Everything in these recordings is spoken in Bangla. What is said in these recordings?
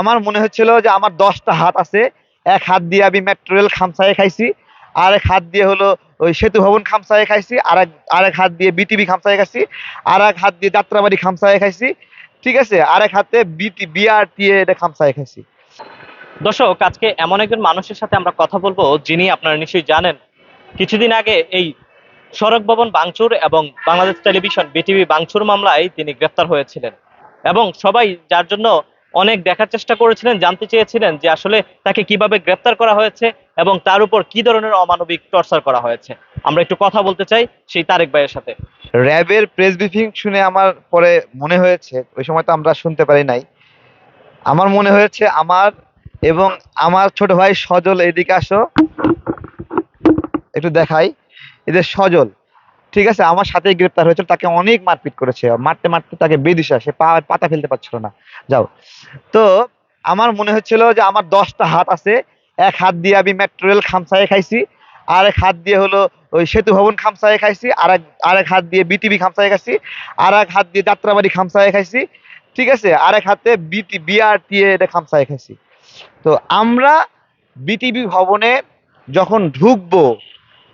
আমার মনে হচ্ছিল যে আমার দশটা হাত আছে, এক হাত দিয়ে আমি মেট্রো রেল খামসায়ে খাইছি আর এক হাত দিয়ে হলো ওই সেতু ভবন খামসায়ে খাইছি আর এক আর এক হাত দিয়ে বিটিভি খামসায় খাইছি আর এক হাত দিয়ে যাত্রাবাড়ি খামসায় খাইছি, ঠিক আছে? আর এক হাতে বিটি বিআরটি এটা খামসায়ে খাইছি। দর্শক, আজকে এমন একজন মানুষের সাথে আমরা কথা বলব যিনি আপনারা নিশ্চয়ই জানেন, কিছুদিন আগে এই সড়ক ভবন বাংচুর এবং বাংলাদেশ টেলিভিশন বিটিভি বাংচুর মামলায় তিনি গ্রেপ্তার হয়েছিলেন। এবং সবাই যার জন্য অনেক দেখার চেষ্টা করেছিলেন, জানতে চেয়েছিলেন যে আসলে তাকে কীভাবে গ্রেপ্তার করা হয়েছে এবং তার উপর কি ধরনের অমানবিক টর্চার করা হয়েছে। আমরা একটু কথা বলতে চাই সেই তারেক ভাইয়ের সাথে। র্যাবের প্রেস ব্রিফিং শুনে আমার পরে মনে হয়েছে, ওই সময় তো আমরা শুনতে পারি নাই, আমার মনে হয়েছে আমার এবং আমার ছোট ভাই সজল, এদিকে আসো, একটু দেখাই এদের সজল ঠিক আছে, আমার সাথেই গ্রেপ্তার হয়েছিল, তাকে অনেক মারপিট করেছে। মারতে মারতে তাকে বেদিশা, সে পা, পাতা ফেলতে পারছিল না। যাও। তো আমার মনে হচ্ছিল যে আমার দশটা হাত আছে, এক হাত দিয়ে আমি মেট্রো রেল খামসায়ে খাইছি আর এক হাত দিয়ে হলো ওই সেতু ভবন খামসায়ে খাইছি আর এক আর এক হাত দিয়ে বিটিভি খামসায়ে খাইছি আর এক হাত দিয়ে যাত্রাবাড়ি খামসায়ে খাইছি, ঠিক আছে? আর এক হাতে বিটি বিআরটি এটা খামসায়ে খাইছি। তো আমরা বিটিভি ভবনে যখন ঢুকবো,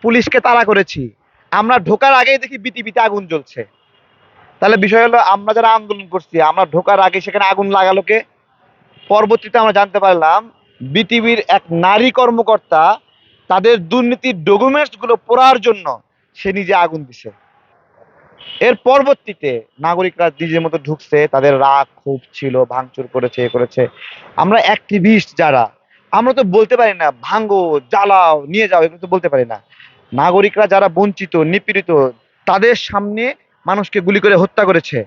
পুলিশকে তাড়া করেছি আমরা ঢোকার আগেই দেখি বিটিভিতে আগুন জ্বলছে। তাহলে বিষয় হলো, আমরা যারা আন্দোলন করছি, আমরা ঢোকার আগে সেখানে আগুন লাগালো কে? পরবর্তীতে আমরা জানতে পারলাম, বিটিভির এক নারী কর্মকর্তা তাদের দুর্নীতির ডকুমেন্টসগুলো পড়ার জন্য সে নিজে আগুন দিছে। এর পরবর্তীতে নাগরিকরা নিজের মতো ঢুকছে, তাদের রাগ ক্ষোভ ছিল, ভাঙচুর করেছে, এ করেছে। আমরা অ্যাক্টিভিস্ট যারা, আমরা তো বলতে পারি না, ভাঙ্গো, জ্বালাও, নিয়ে যাও, এগুলো তো বলতে পারি না। নাগরিকরা যারা বঞ্চিত, নিপীড়িত, তাদের সামনে মানুষকে গুলি করে হত্যা করেছে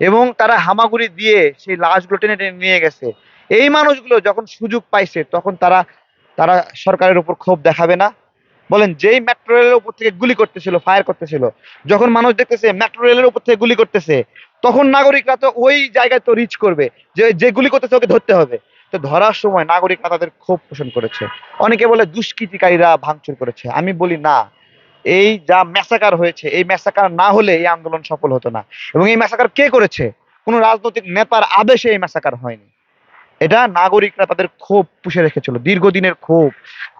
এবং তারা হামাগুড়ি দিয়ে সেই লাশগুলো টেনে টেনে নিয়ে গেছে। এই মানুষগুলো যখন সুযোগ পাইছে, তখন তারা তারা সরকারের উপর ক্ষোভ দেখাবে না। বলেন, যেই মেট্রো রেলের উপর থেকে গুলি করতেছিল ফায়ার করতেছিল, যখন মানুষ দেখতেছে মেট্রো রেলের উপর থেকে গুলি করতেছে, তখন নাগরিকরা তো ওই জায়গায় তো রিচ করবে, যে যে গুলি করতেছে ওকে ধরতে হবে। তো ধরার সময় নাগরিকরা তাদের ক্ষোভ পোষণ করেছে। অনেকে বলে দুষ্কৃতিকারীরা ভাঙচুর করেছে। আমি বলি না। এই যা ম্যাসাকার হয়েছে, এই ম্যাসাকার না হলে এই আন্দোলন সফল হতো না। এবং এই ম্যাসাকার কে করেছে? কোনো রাজনৈতিক নেতার আদেশে এই ম্যাসাকার হয়নি। এটা নাগরিকরা তাদের ক্ষোভ পুষে রেখেছিল। দীর্ঘদিনের ক্ষোভ।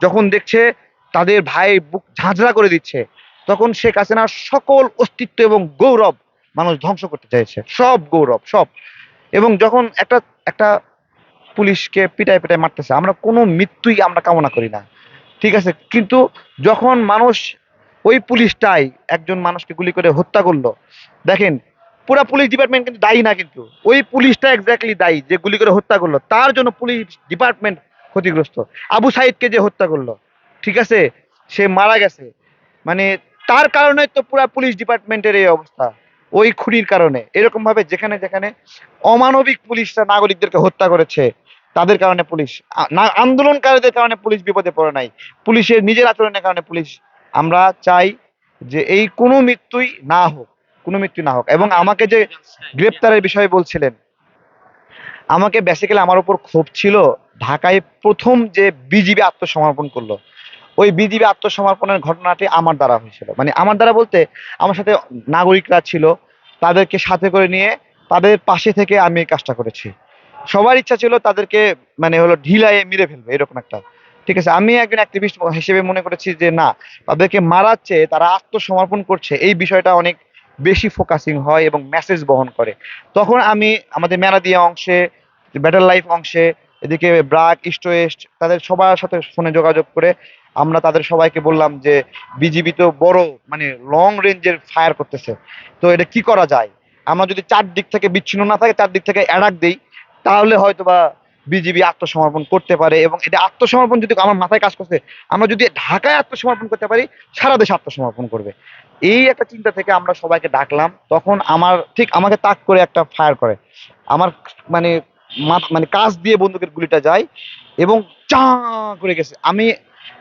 যখন দেখছে তাদের ভাই বুক ঝাঁঝরা করে দিচ্ছে, তখন শেখ হাসিনার সকল অস্তিত্ব এবং গৌরব মানুষ ধ্বংস করতে চাইছে। সব গৌরব, সব। এবং যখন একটা একটা পুলিশকে পিটায় পিটায় মারতেছে। আমরা কোনো মৃত্যুই আমরা কামনা করি না। ঠিক আছে? কিন্তু যখন মানুষ ওই পুলিশটাই একজন মানুষকে গুলি করে হত্যা করল, দেখেন, পুরা পুলিশ ডিপার্টমেন্ট কিন্তু দায়ী না কিন্তু। ওই পুলিশটা এক্স্যাক্টলি দায়ী যে গুলি করে হত্যা করল। তার জন্য পুলিশ ডিপার্টমেন্ট ক্ষতিগ্রস্ত। আবু সাইদকে যে হত্যা করল, ঠিক আছে? সে মারা গেছে। মানে তার কারণে তো পুরা পুলিশ ডিপার্টমেন্টের এই অবস্থা। ওই খুনির কারণে। এরকম ভাবে যেখানে যেখানে অমানবিক পুলিশরা নাগরিকদেরকে হত্যা করেছে, তাদের কারণে পুলিশ আন্দোলনকারীদের কারণে পুলিশ বিপদে পড়ে নাই। পুলিশের নিজের আচরণের কারণে পুলিশ, আমরা চাই যে এই কোনো মৃত্যুই না হোক, কোনো মৃত্যু না হোক। এবং আমাকে যে গ্রেপ্তারের বিষয়ে বলছিলেন, আমাকে বেসিক্যালি আমার উপর ক্ষোভ ছিল, ঢাকায় প্রথম যে বিজিবি আত্মসমর্পণ করল। ওই বিজিবি আত্মসমর্পণের ঘটনাটি আমার দ্বারা হয়েছিল। মানে আমার দ্বারা বলতে আমার সাথে নাগরিকরা ছিল, তাদেরকে সাথে করে নিয়ে তাদের পাশে থেকে আমি এই কাজটা করেছি। সবার ইচ্ছা ছিল তাদেরকে মানে হলো ঢিলায় মেরে ফেলবে, এরকম একটা। ঠিক আছে, আমি একজন অ্যাক্টিভিস্ট হিসেবে মনে করেছি যে না, তাদেরকে মারাচ্ছে তারা আত্মসমর্পণ করছে, এই বিষয়টা অনেক বেশি ফোকাসিং হয় এবং মেসেজ বহন করে। তখন আমি আমাদের মেরাদিয়া অংশে ব্যাটার লাইফ অংশে এদিকে ব্রাক, ইস্ট ওয়েস্ট, তাদের সবার সাথে ফোনে যোগাযোগ করে আমরা তাদের সবাইকে বললাম যে বিজিবি তো বড় মানে লং রেঞ্জের ফায়ার করতেছে। তো এটা কি করা যায়? আমরা যদি চার দিক থেকে বিচ্ছিন্ন না থাকে চার দিক থেকে অ্যাডাক দিই, তাহলে হয়তো বা বিজিবি আত্মসমর্পণ করতে পারে এবং এটা আত্মসমর্পণ যদি আমার মাথায় কাজ করছে, আমরা যদি ঢাকায় আত্মসমর্পণ করতে পারি, সারা দেশে আত্মসমর্পণ করবে। এই একটা চিন্তা থেকে আমরা সবাইকে ডাকলাম, তখন আমার ঠিক আমাকে তাক করে একটা ফায়ার করে। আমার মানে মানে কাজ দিয়ে বন্দুকের গুলিটা যায় এবং চা করে গেছে। আমি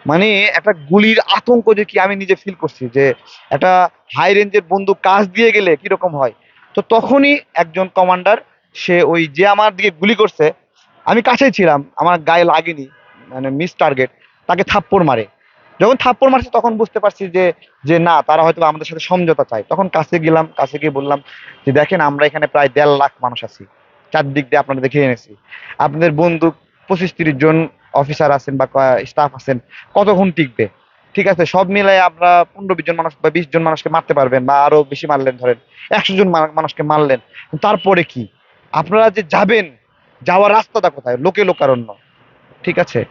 মানে একটা গুলির আতঙ্ক যে কি আমি নিজে ফিল করছি যে একটা হাই রেঞ্জের বন্দুক কাজ দিয়ে গেলে কীরকম হয়। তো তখনই একজন কমান্ডার সে ওই যে আমার দিকে গুলি করছে, আমি কাছেই ছিলাম, আমার গায়ে লাগেনি মানে মিস টার্গেট তাকে থাপ্পড় মারে। যখন থাপ্পড় মারছে তখন বুঝতে পারছি যে যে না, তারা হয়তো আমাদের সাথে সমঝোতা চায়। তখন কাছে গেলাম, কাছে গিয়ে বললাম যে, দেখেন, আমরা এখানে প্রায় দেড় লাখ মানুষ আছি। চারদিক দিয়ে আপনারা দেখে এনেছি। আপনাদের বন্দুক পঁচিশ তিরিশ জন অফিসার আছেন বা স্টাফ আছেন, কতক্ষণ টিকবে? ঠিক আছে, সব মিলাই আপনারা পনেরো বিশ জন মানুষ বা বিশ জন মানুষকে মারতে পারবেন বা আরও বেশি মারলেন ধরেন, একশো জন মানুষকে মারলেন। তারপরে কি? আপনারা যে যাবেন, যাওয়ার রাস্তাটা কোথায়? লোকে লোকারণ্য। ঠিক আছে?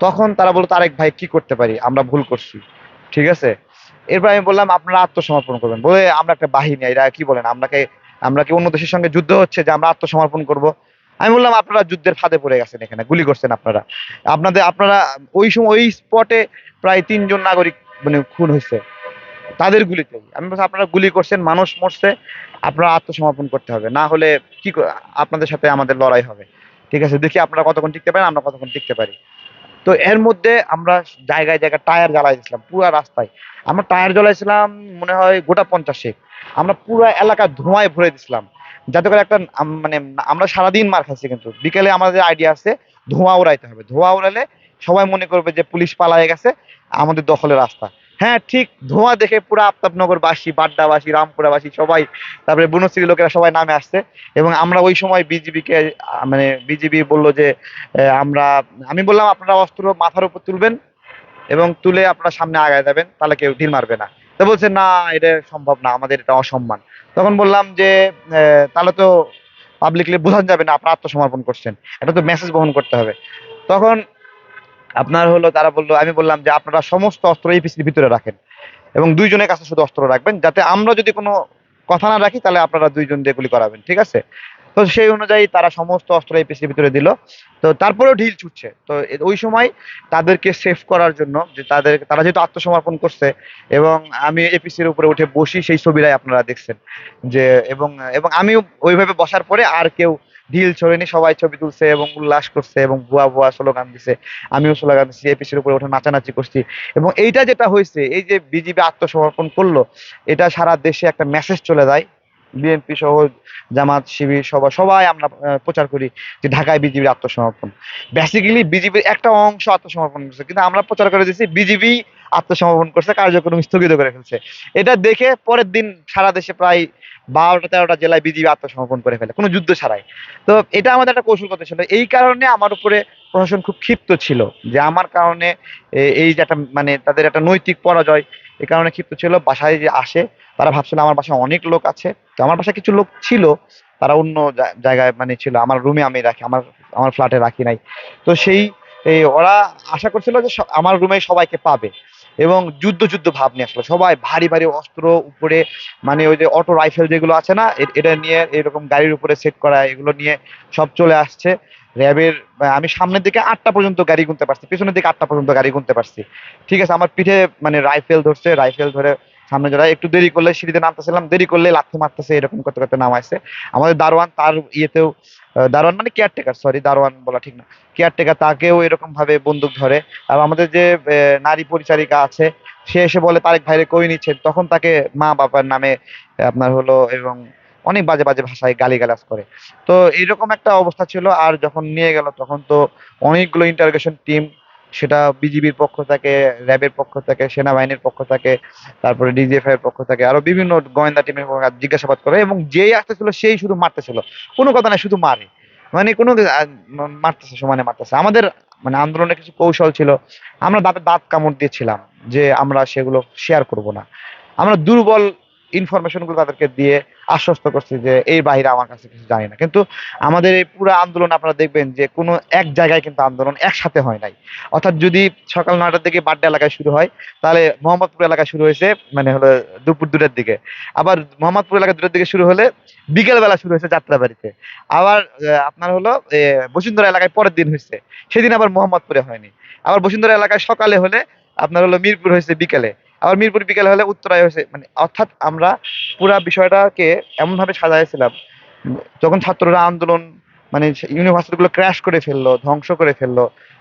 তখন তারা বলতো, আরেক ভাই, কি করতে পারি? আমরা ভুল করছি। ঠিক আছে? এরপর আমি বললাম, আপনারা আত্মসমর্পণ করবেন। বলে, আমরা একটা বাহিনী, এরা কি বলেন? আমরাকে আমরা কি অন্য দেশের সঙ্গে যুদ্ধ হচ্ছে যে আমরা আত্মসমর্পণ করব? আমি বললাম, আপনারা যুদ্ধের ফাঁদে পড়ে গেছেন এখানে, গুলি করছেন আপনারা। আপনাদের, আপনারা ওই সময়, ওই স্পটে প্রায় তিনজন নাগরিক মানে খুন হয়েছে। তাদের গুলিতে। আমি বলছি, আপনারা গুলি করছেন, মানুষ মরছে, আপনারা আত্মসমর্পণ করতে হবে। না হলে কি আপনাদের সাথে আমাদের লড়াই হবে। ঠিক আছে, দেখি আপনারা কতক্ষণ টিকতে পারেন, আমরা কতক্ষণ টিকতে পারি। তো এর মধ্যে আমরা জায়গায় জায়গায় টায়ার জ্বালাইছিলাম, পুরো রাস্তায়। আমরা টায়ার জ্বালাইছিলাম, মনে হয় গোটা পঞ্চাশে। আমরা পুরো এলাকা ধোঁয়ায় ভরে দিছিলাম। যাতে করে একটা মানে আমরা সারাদিন মার খাচ্ছি কিন্তু। বিকেলে আমাদের আইডিয়া আছে, ধোঁয়া উড়াইতে হবে। ধোঁয়া উড়ালে সবাই মনে করবে যে পুলিশ পালায় গেছে, আমাদের দখলে রাস্তা। হ্যাঁ ঠিক, ধোঁয়া দেখে পুরো আফতাবনগরবাসী, বাড্ডাবাসী, রামপুরাবাসী সবাই, তারপরে বনশ্রী লোকেরা সবাই নামে আসছে। এবং আমরা ওই সময় বিজিবিকে মানে বিজিবি বলল যে আমরা, আমি বললাম, আপনারা অস্ত্র মাথার উপর তুলবেন এবং তুলে আপনারা সামনে আগায় যাবেন, তাহলে কেউ ঢিল মারবে না। তো বলছে, না, এটা সম্ভব না, আমাদের এটা অসম্মান। তখন বললাম যে তাহলে তো পাবলিকলি বোঝানো যাবে না, আপনারা আত্মসমর্পণ করছেন। এটা তো মেসেজ বহন করতে হবে। তখন আপনার হলো, তারা বলল, আমি বললাম যে আপনারা সমস্ত অস্ত্র এই পিসির ভিতরে রাখেন এবং দুইজনের কাছে শুধু অস্ত্র রাখবেন, যাতে আমরা যদি কোনো কথা না রাখি, তাহলে আপনারা দুইজন দিয়ে গুলি করাবেন, ঠিক আছে? তো সেই অনুযায়ী তারা সমস্ত অস্ত্র এই পিসির ভিতরে দিল। তো তারপরেও ঢিল ছুটছে। তো ওই সময় তাদেরকে সেভ করার জন্য যে তাদের, তারা যেহেতু আত্মসমর্পণ করছে এবং আমি এপিসির উপরে উঠে বসি, সেই ছবিটাই আপনারা দেখছেন। যে, এবং এবং আমি ওইভাবে বসার পরে আর কেউ ঢিল ছড়েনি, সবাই ছবি তুলছে এবং উল্লাস করছে এবং ভুয়া ভুয়া স্লোগান দিছে। আমিও স্লোগান দিচ্ছি এপিসির উপরে উঠে নাচানাচি করছি। এবং এইটা যেটা হয়েছে, এই যে বিজিবি আত্মসমর্পণ করল, এটা সারা দেশে একটা মেসেজ চলে যায়। বিএনপি সহ জামাত, শিবির সবাই সবাই আমরা প্রচার করি যে ঢাকায় বিজিবির আত্মসমর্পণ। বেসিক্যালি বিজিবির একটা অংশ আত্মসমর্পণ করছে, কিন্তু আমরা প্রচার করে দিচ্ছি বিজিবি আত্মসমর্পণ করছে, কার্যক্রম স্থগিত করে ফেলছে। এটা দেখে পরের দিন সারা দেশে প্রায় বারোটা তেরোটা জেলায় বিজিবি আত্মসমর্পণ করে ফেলে, কোনো যুদ্ধ ছাড়াই। তো এটা আমাদের একটা কৌশলগত ছিল। এই কারণে আমার উপরে প্রশাসন খুব ক্ষিপ্ত ছিল, যে আমার কারণে এই যে একটা মানে তাদের একটা নৈতিক পরাজয় এই কারণে ক্ষিপ্ত ছিল, বাসায় যে আসে, তারা ভাবছিল আমার বাসায় অনেক লোক আছে। তো আমার বাসায় কিছু লোক ছিল, তারা অন্য জায়গায় মানে ছিল, আমার রুমে আমি রাখি, আমার আমার ফ্ল্যাটে রাখি নাই। তো সেই ওরা আশা করছিল যে আমার রুমে সবাইকে পাবে। এবং যুদ্ধ যুদ্ধ ভাব নিয়ে আসলো। সবাই ভারী ভারী অস্ত্র উপরে মানে ওই যে অটো রাইফেল যেগুলো আছে না এটা নিয়ে এরকম গাড়ির উপরে সেট করা, এগুলো নিয়ে সব চলে আসছে। র্যাবের আমি সামনের দিকে আটটা পর্যন্ত গাড়ি গুনতে পারছি, পিছনের দিকে আটটা পর্যন্ত গাড়ি গুনতে পারছি। ঠিক আছে, আমার পিঠে মানে রাইফেল ধরছে, রাইফেল ধরে সামনে যারা একটু দেরি করলে সিঁড়িতে নামতেছিলাম, দেরি করলে লাথি মারতেছে, এরকম করতে করতে নামাইছে। আমাদের দারোয়ান তার ইয়েতেও দারোয়ান মানে কেয়ারটেকার সরি দারোয়ান বলা ঠিক না। কেয়ারটেকার তাকেও এরকম ভাবে বন্দুক ধরে। আর আমাদের যে নারী পরিচারিকা আছে, সে এসে বলে, তারেক ভাইরে কই নিচ্ছেন? তখন তাকে মা বাবার নামে আপনার হলো এবং অনেক বাজে বাজে ভাষায় গালিগালাজ করে। তো এইরকম একটা অবস্থা ছিল, আর যখন নিয়ে গেল, তখন তো অনেকগুলো ইন্টারোগেশন টিম সেটা বিজিবির পক্ষ থেকে, র্যাবের পক্ষ থেকে, সেনাবাহিনীর পক্ষ থেকে, তারপরে ডিজিএফআই এর পক্ষ থেকে, আরও বিভিন্ন গোয়েন্দা টিমের জিজ্ঞাসাবাদ করে, এবং যেই আসতেছিল, সেই শুধু মারতেছিল কোনো কথা না শুধু মারে। মানে কোনো মারতেছে, সমানে মারতেছে। আমাদের মানে আন্দোলনের কিছু কৌশল ছিল, আমরা দাঁতে দাঁত কামড় দিয়েছিলাম যে আমরা সেগুলো শেয়ার করব না। আমরা দুর্বল ইনফরমেশনগুলো তাদেরকে দিয়ে আশ্বস্ত করছি যে এই বাইরে আমার কাছে কিছু জানি না। কিন্তু আমাদের এই পুরো আন্দোলন আপনারা দেখবেন যে কোনো এক জায়গায় কিন্তু আন্দোলন একসাথে হয় নাই। অর্থাৎ যদি সকাল নয়টার দিকে বাড্ডা এলাকায় শুরু হয়, তাহলে মোহাম্মদপুর এলাকায় শুরু হয়েছে মানে হলো দুপুর দুটার দিকে। আবার মোহাম্মদপুর এলাকা দুটার দিকে শুরু হলে বিকেল বেলা শুরু হয়েছে যাত্রাবাড়িতে। আবার আপনার হলো বসুন্ধরা এলাকায় পরের দিন হয়েছে। সেদিন আবার মোহাম্মদপুরে হয়নি। আবার বসুন্ধরা এলাকায় সকালে হলে আপনার হলো মিরপুর হয়েছে বিকেলে। আবার মিরপুর বিকেল হলে উত্তরায় হয়েছে। মানে অর্থাৎ আমরা পুরা বিষয়টাকে এমনভাবে সাজাইছিলাম, যখন ছাত্ররা আন্দোলন মানে ইউনিভার্সিটি গুলো ক্র্যাশ করে ফেলল, ধ্বংস করে ফেলল,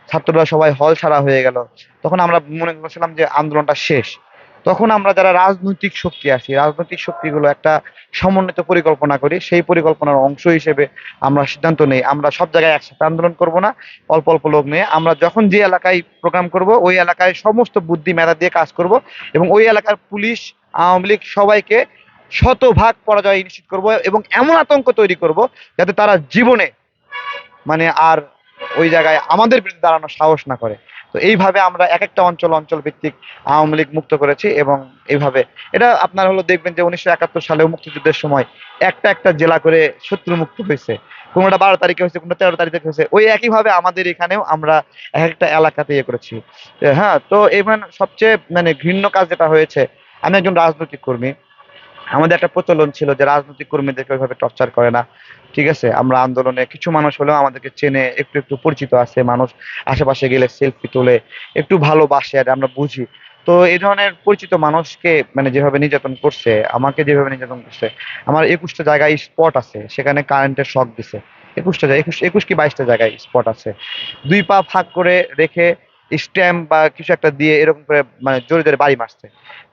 ছাত্ররা সবাই হল ছাড়া হয়ে গেল, তখন আমরা মনে করছিলাম যে আন্দোলনটা শেষ। তখন আমরা যারা রাজনৈতিক শক্তি আছি, রাজনৈতিক শক্তিগুলো একটা সমন্বিত পরিকল্পনা করি, সেই পরিকল্পনার অংশ হিসেবে আমরা সিদ্ধান্ত নেই। আমরা সব জায়গায় একসাথে আন্দোলন করব না, অল্প অল্প লোক নিয়ে। আমরা যখন যে এলাকায় প্রোগ্রাম করব, ওই এলাকায় সমস্ত বুদ্ধি মেধা দিয়ে কাজ করব এবং ওই এলাকার পুলিশ, আওয়ামী লীগ সবাইকে শতভাগ পরাজয় নিশ্চিত করব এবং এমন আতঙ্ক তৈরি করব যাতে তারা জীবনে মানে আর ওই জায়গায় আমাদের বিরুদ্ধে দাঁড়ানোর সাহস না করে। তো এইভাবে আমরা এক একটা অঞ্চল অঞ্চল ভিত্তিক আওয়ামী লীগ মুক্ত করেছি এবং এইভাবে এটা আপনার হলো দেখবেন যে উনিশশো একাত্তর সালে মুক্তিযুদ্ধের সময় একটা একটা জেলা করে শত্রু মুক্ত হয়েছে। কোনোটা বারো তারিখে হয়েছে, কোনোটা তেরো তারিখে হয়েছে, ওই একইভাবে আমাদের এখানেও আমরা এক একটা এলাকাতে ইয়ে করেছি। হ্যাঁ তো এবার সবচেয়ে মানে ঘৃণ্য কাজ যেটা হয়েছে, আমি একজন রাজনৈতিক কর্মী আমাদের একটা প্রচলন ছিল যে রাজনৈতিক কর্মীদেরকে ওইভাবে টর্চার করে না। ঠিক আছে? আমরা আন্দোলনে কিছু মানুষ হলেও আমাদেরকে চেনে, একটু একটু পরিচিত আছে মানুষ। আশেপাশে গেলে সেলফি তোলে, একটু ভালোবাসে আর আমরা বুঝি। তো এই ধরনের পরিচিত মানুষকে মানে যেভাবে নির্যাতন করছে, আমাকে যেভাবে নির্যাতন করছে, আমার একুশটা জায়গায় স্পট আছে, সেখানে কারেন্টের শক দিছে। একুশটা একুশ একুশ কি বাইশটা জায়গায় স্পট আছে। দুই পা ফাঁক করে রেখে স্ট্যাম্প বা কিছু একটা দিয়ে এরকম করে মানে জোরে জোরে বাড়ি মারছে।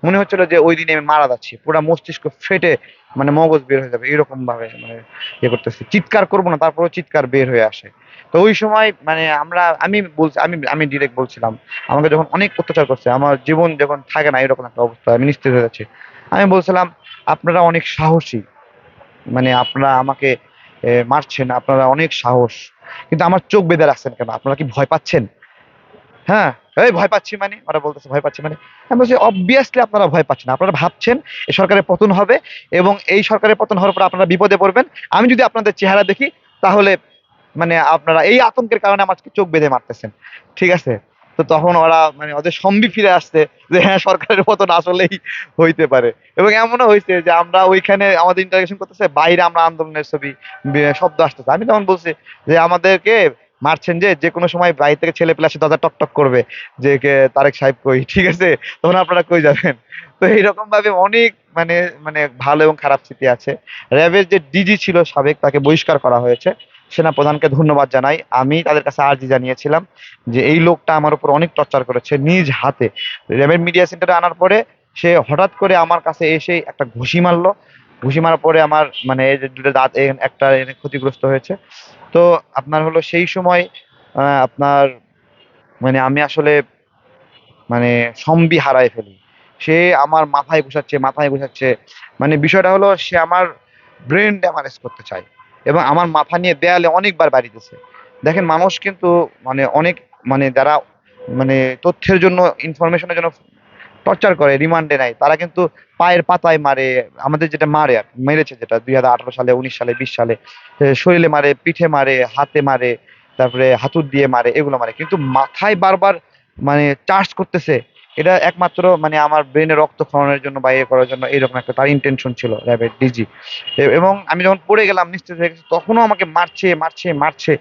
মনে হচ্ছিল যে ওই দিনে আমি মারা যাচ্ছি। পুরো মস্তিষ্ক ফেটে মানে মগজ বের হয়ে যাবে। এরকম ভাবে মানে ইয়ে করতেছি। চিৎকার করব না, তারপরেও চিৎকার বের হয়ে আসে। তো ওই সময় মানে আমরা, আমি বলছি, আমি আমি ডিরেক্ট বলছিলাম, আমাকে যখন অনেক অত্যাচার করছে, আমার জীবন যখন থাকে না এরকম একটা অবস্থা আমি নিশ্চিত হয়ে যাচ্ছি, আমি বলছিলাম, আপনারা অনেক সাহসী। মানে আপনারা আমাকে মারছেন, আপনারা অনেক সাহস। কিন্তু আমার চোখ বেঁধে রাখছেন কেন? আপনারা কি ভয় পাচ্ছেন? হ্যাঁ এই ভয় পাচ্ছি মানে ওরা বলতেছে ভয় পাচ্ছি মানে। আমি বলছি অবভিয়াসলি আপনারা ভয় পাচ্ছেন আপনারা ভাবছেন এই সরকারের পতন হবে এবং এই সরকারের পতন হওয়ার পর আপনারা বিপদে পড়বেন। আমি যদি আপনাদের চেহারা দেখি, তাহলে মানে আপনারা এই আতঙ্কের কারণে আমাকে চোখ বেঁধে মারতেছেন। ঠিক আছে? তো তখন ওরা মানে ওদের সম্বি ফিরে আসছে যে হ্যাঁ সরকারের পতন আসলেই হইতে পারে। এবং এমনও হয়েছে যে আমরা ওইখানে আমাদের ইন্টারভিউশন করতেছে, বাইরে আমরা আন্দোলনের ছবি শব্দ আসতেছে। আমি তখন বলছি যে আমাদেরকে মারছেন যে যে কোনো সময় বাইরে থেকে ছেলে পেলে আসে দরজা টক টক করবে, যে তারেক সাহেব কই, ঠিক আছে? তখন আপনারা কই যাবেন? তো এইরকম ভাবে অনেক মানে মানে ভালো এবং খারাপ স্মৃতি আছে। র্যাবের যে ডিজি ছিল সাবেক, তাকে বহিষ্কার করা হয়েছে। সেনা প্রধানকে ধন্যবাদ জানাই। আমি তাদের কাছে আর্জি জানিয়েছিলাম যে, এই লোকটা আমার উপর অনেক টর্চার করেছে নিজ হাতে। র্যাবের মিডিয়া সেন্টারে আনার পরে সে হঠাৎ করে আমার কাছে এসে একটা ঘুষি মারলো। ঘুষি মারার পরে আমার মানে দুটো দাঁত একটা ক্ষতিগ্রস্ত হয়েছে। তো আপনার হলো সেই সময় আপনার মানে আমি আসলে মানে সম্বি হারায় ফেলি। সে আমার মাথায় ঘুষাচ্ছে মাথায় ঘুষাচ্ছে মানে বিষয়টা হলো সে আমার ব্রেন ড্যামারেজ করতে চায় এবং আমার মাথা নিয়ে দেয়ালে অনেকবার বাড়িতেছে দেখেন মানুষ কিন্তু মানে অনেক মানে যারা মানে তথ্যের জন্য ইনফরমেশনের জন্য টর্চার করে, রিমান্ডে নেয় তারা কিন্তু পায়ের পাতায় মারে, আমাদের যেটা মারে আর মেরেছে যেটা, দুই হাজার আঠারো সালে, উনিশ সালে, বিশ সালে। শরীরে মারে, পিঠে মারে, হাতে মারে, তারপরে হাতুর দিয়ে মারে, এগুলো মারে। কিন্তু মাথায় বারবার মানে চার্জ করতেছে, এটা একমাত্র মানে আমার ব্রেনে রক্ত খাওয়ানোর জন্য বা ইয়ে করার জন্য এরকম একটা তার ইন্টেনশন ছিল, র্যাবের ডিজি। এবং আমি যখন পড়ে গেলাম নিশ্চিত হয়ে গেছি, তখনও আমাকে মারছে মারছে মারছে।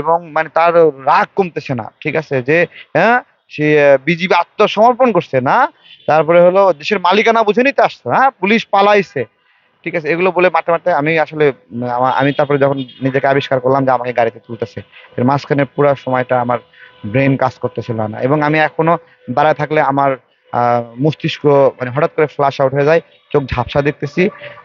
এবং মানে তার রাগ কমতেছে না, ঠিক আছে? যে হ্যাঁ? সে বিজিবি আত্মসমর্পণ করছে, না? তারপরে হলো দেশের মালিকানা বুঝে নিতে আসছে হ্যাঁ পুলিশ পালাইছে। ঠিক আছে, এগুলো বলে মারতে মারতে আমি আসলে আমি তারপরে যখন নিজেকে আবিষ্কার করলাম যে আমাকে গাড়িতে তুলতেছে, এর মাঝখানে পুরো সময়টা আমার ব্রেন কাজ করতেছিল না। এবং আমি এখনও দাঁড়ায় থাকলে আমার মস্তিষ্ক মানে হঠাৎ করে ফ্লাশ আউট হয়ে যায়, চোখ ঝাপসা দেখতেছি,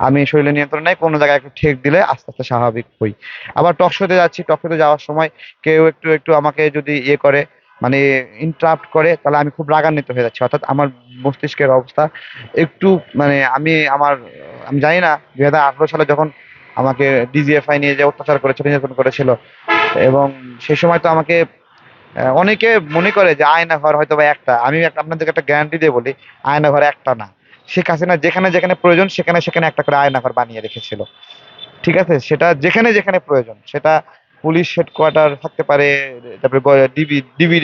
আমি শরীরে নিয়ন্ত্রণ নাই, কোনো জায়গায় একটু ঠেক দিলে আস্তে আস্তে স্বাভাবিক হই। আবার টক শোতে যাচ্ছি, টক শোতে যাওয়ার সময় কেউ একটু একটু আমাকে যদি ইয়ে করে মানে ইন্টারাপ্ট করে, তাহলে আমি খুব রাগান্বিত হয়ে যাচ্ছি। অর্থাৎ আমার মস্তিষ্কের অবস্থা একটু মানে আমি আমার, আমি জানি না, দুই হাজার আঠারো সালে যখন আমাকে ডিজিএফআই নিয়ে যে অত্যাচার করেছিল, নির্যাতন করেছিল, এবং সেই সময় তো আমাকে অনেকে মনে করে যে আয়না ঘর হয়তো বা একটা, আমি আপনাদেরকে একটা গ্যারান্টি দিয়ে বলি, আয়না ঘর একটা না। শেখ হাসিনা যেখানে যেখানে প্রয়োজন, সেখানে সেখানে একটা করে আয়না ঘর বানিয়ে রেখেছিল। ঠিক আছে? সেটা যেখানে যেখানে প্রয়োজন, সেটা পুলিশ হেডকোয়ার্টার থাকতে পারে তারপরে ডিবি ডিবি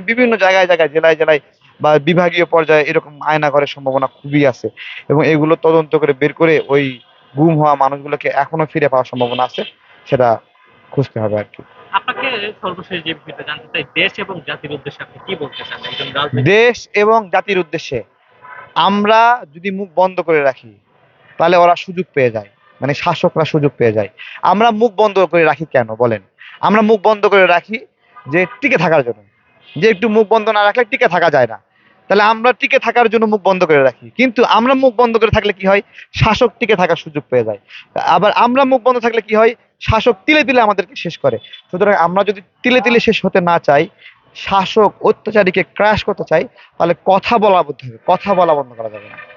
বিভিন্ন জায়গায় জায়গায় জেলায় জেলায় বা বিভাগীয় পর্যায়ে এরকম আয়না করার সম্ভাবনা খুবই আছে। এবং এগুলো তদন্ত করে বের করে ওই গুম হওয়া মানুষগুলোকে এখনও ফিরে পাওয়ার সম্ভাবনা আছে সেটা খুঁজতে হবে আর কি। আপনাকে সর্বশেষ যে বিষয়টা জানতে চাই দেশ এবং জাতির উদ্দেশ্যে আপনি কি বলতে চান? একজন দেশ এবং জাতির উদ্দেশ্যে আমরা যদি মুখ বন্ধ করে রাখি তাহলে ওরা সুযোগ পেয়ে যায়। মানে শাসকরা সুযোগ পেয়ে যায়। আমরা মুখ বন্ধ করে রাখি কেন? বলেন। আমরা মুখ বন্ধ করে রাখি যে টিকে থাকার জন্য। যে একটু মুখ বন্ধ না রাখলে টিকে থাকা যায় না। তাহলে আমরা টিকে থাকার জন্য মুখ বন্ধ করে রাখি। কিন্তু আমরা মুখ বন্ধ করে থাকলে কি হয়? শাসক টিকে থাকার সুযোগ পেয়ে যায়। আবার আমরা মুখ বন্ধ থাকলে কি হয়? শাসক তিলে তিলে আমাদেরকে শেষ করে। সুতরাং আমরা যদি তিলে তিলে শেষ হতে না চাই, শাসক অত্যাচারীকে ক্রাশ করতে চাই, তাহলে কথা বলা বলতে হবে। কথা বলা বন্ধ করা যাবে না।